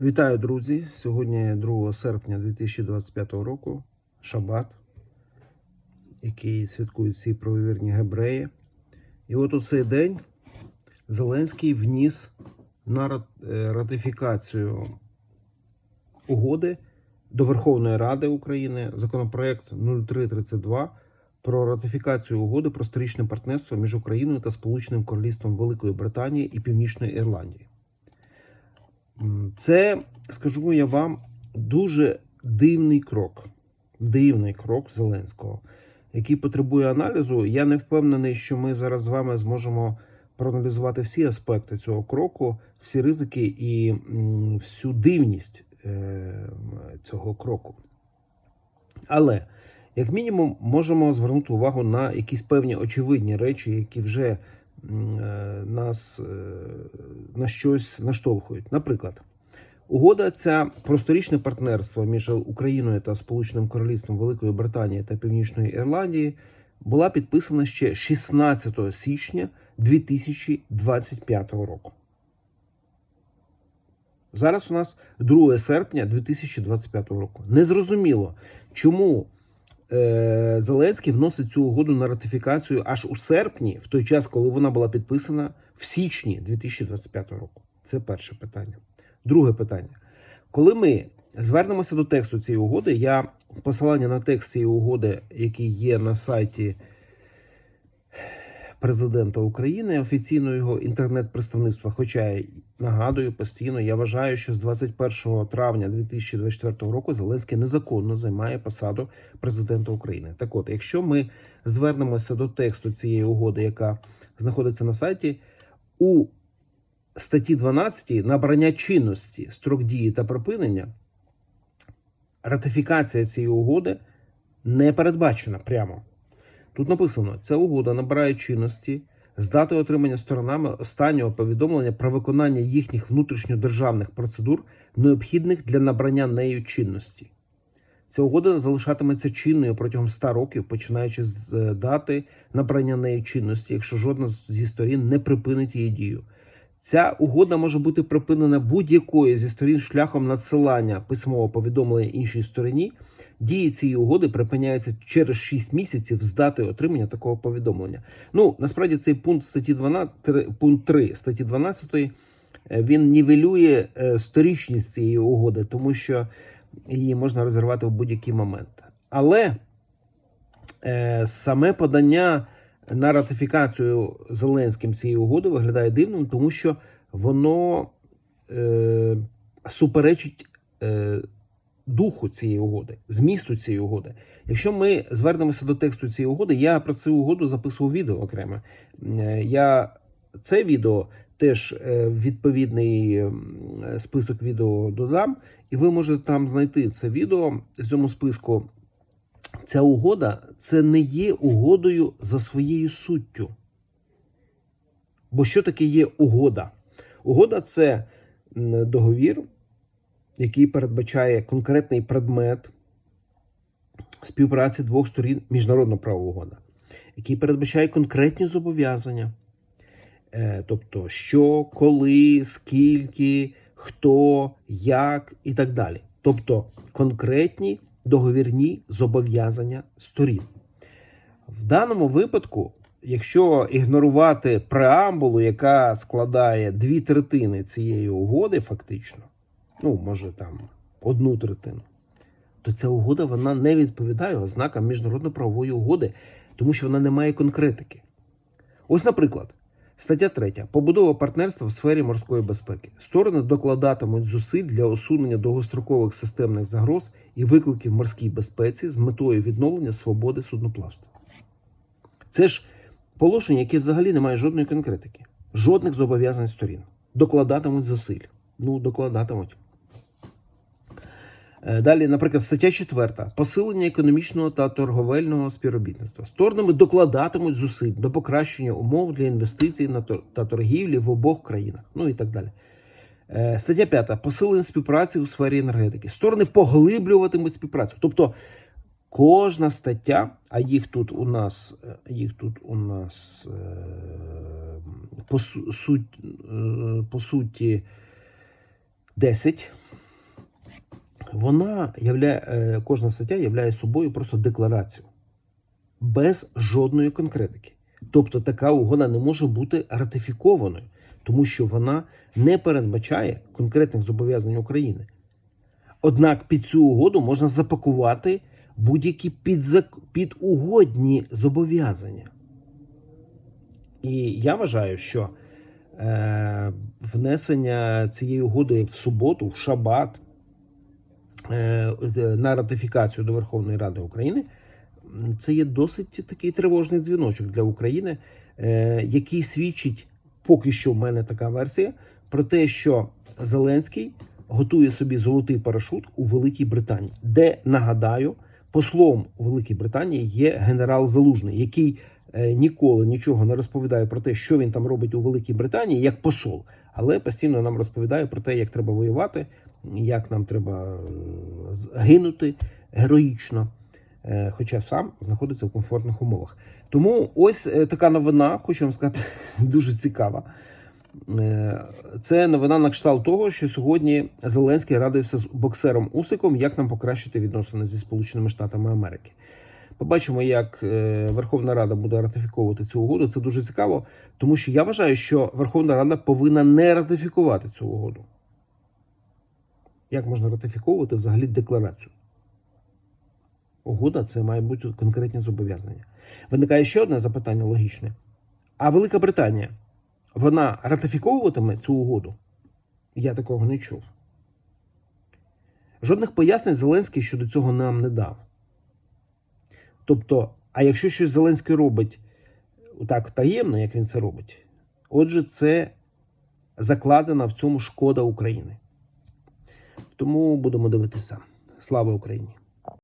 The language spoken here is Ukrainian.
Вітаю, друзі! Сьогодні 2 серпня 2025 року. Шабат, який святкують всі правовірні гебреї. І от у цей день Зеленський вніс на е, ратифікацію угоди до Верховної Ради України законопроект 0332 про ратифікацію угоди про сторічне партнерство між Україною та Сполученим Королівством Великої Британії і Північної Ірландії. Це, скажу я вам, дуже дивний крок. Дивний крок Зеленського, який потребує аналізу. Я не впевнений, що ми зараз з вами зможемо проаналізувати всі аспекти цього кроку, всі ризики і всю дивність е, цього кроку. Але, як мінімум, можемо звернути увагу на якісь певні очевидні речі, які вже нас е, на щось наштовхують. Наприклад, угода ця про сторічне партнерство між Україною та Сполученим Королівством Великої Британії та Північної Ірландії була підписана ще 16 січня 2025 року. Зараз у нас 2 серпня 2025 року. Незрозуміло, чому е, Зеленський вносить цю угоду на ратифікацію аж у серпні, в той час, коли вона була підписана в січні 2025 року. Це перше питання. Друге питання. Коли ми звернемося до тексту цієї угоди, я посилання на текст цієї угоди, який є на сайті президента України, офіційно його інтернет-представництва. Хоча нагадую постійно, я вважаю, що з 21 травня 2024 року Зеленський незаконно займає посаду президента України. Так от, якщо ми звернемося до тексту цієї угоди, яка знаходиться на сайті, у статті 12 набрання чинності строк дії та припинення, ратифікація цієї угоди не передбачена прямо. Тут написано: ця угода набирає чинності з дати отримання сторонами останнього повідомлення про виконання їхніх внутрішньодержавних процедур, необхідних для набрання нею чинності. Ця угода залишатиметься чинною протягом 100 років, починаючи з е, дати набрання нею чинності, якщо жодна зі сторін не припинить її дію. Ця угода може бути припинена будь-якою зі сторін шляхом надсилання письмового повідомлення іншій стороні. Дії цієї угоди припиняється через 6 місяців з дати отримання такого повідомлення. Ну насправді цей пункт статті 12, три- пункт 3 статті 12 е, він нівелює е, сторічність цієї угоди, тому що її можна розірвати в будь-який момент. Але е, саме подання на ратифікацію Зеленським цієї угоди виглядає дивним, тому що воно е, суперечить е, духу цієї угоди, змісту цієї угоди. Якщо ми звернемося до тексту цієї угоди, я про цю угоду записував відео окремо. Е, Я це відео теж е, відповідний список відео додам, і ви можете там знайти це відео в цьому списку. Ця угода це не є угодою за своєю суттю. Бо що таке є угода? Угода це договір, який передбачає конкретний предмет співпраці двох сторін міжнародна права угода, який передбачає конкретні зобов'язання. Е, Тобто, що, коли, скільки, хто, як і так далі. Тобто конкретні договірні зобов'язання сторін. В даному випадку, якщо ігнорувати преамбулу, яка складає дві третини цієї угоди, фактично, ну, може там одну третину, то ця угода вона не відповідає ознакам міжнародно-правової угоди, тому що вона не має конкретики. Ось, наприклад, стаття 3. Побудова партнерства в сфері морської безпеки. Сторони докладатимуть зусиль для усунення довгострокових системних загроз і викликів морській безпеці з метою відновлення свободи судноплавства. Це ж положення, яке взагалі не має жодної конкретики, жодних зобов'язань сторін. Докладатимуть зусиль. Ну, докладатимуть. Е, Далі, наприклад, стаття 4. Посилення економічного та торговельного співробітництва. Сторонами докладатимуть зусиль до покращення умов для інвестицій та торгівлі в обох країнах. Ну і так далі. Е, Стаття 5. Посилення співпраці у сфері енергетики. Сторони поглиблюватимуть співпрацю. Тобто кожна стаття, а їх тут у нас, е, їх тут у нас по, су- суть, по суті 10. Вона являє, е, кожна стаття являє собою просто декларацію без жодної конкретики. Тобто така угода не може бути ратифікованою, тому що вона не передбачає конкретних зобов'язань України. Однак під цю угоду можна запакувати будь-які підугодні зобов'язання. І я вважаю, що е, внесення цієї угоди в суботу, в шабат, на ратифікацію до Верховної Ради України, це є досить такий тривожний дзвіночок для України, е, який свідчить, поки що в мене така версія, про те, що Зеленський готує собі золотий парашут у Великій Британії, де нагадаю, послом у Великій Британії є генерал Залужний, який е, ніколи нічого не розповідає про те, що він там робить у Великій Британії, як посол, але постійно нам розповідає про те, як треба воювати, як нам треба гинути героїчно. е, Хоча сам знаходиться в комфортних умовах. Тому ось е, така новина, хочу вам сказати, дуже цікава. Е, Це новина на кшталт того, що сьогодні Зеленський радився з боксером Усиком, як нам покращити відносини зі Сполученими Штатами Америки. Побачимо, як Верховна Рада буде ратифіковувати цю угоду. Це дуже цікаво, тому що я вважаю, що Верховна Рада повинна не ратифікувати цю угоду. Як можна ратифіковувати взагалі декларацію? Угода це має бути конкретні зобов'язання. Виникає ще одне запитання логічне. А Велика Британія вона ратифіковуватиме цю угоду? Я такого не чув. Жодних пояснень Зеленський щодо цього нам не дав. Тобто, а якщо щось Зеленський робить так таємно, як він це робить, отже, це закладена в цьому шкода України. Тому будемо дивитися. Слава Україні!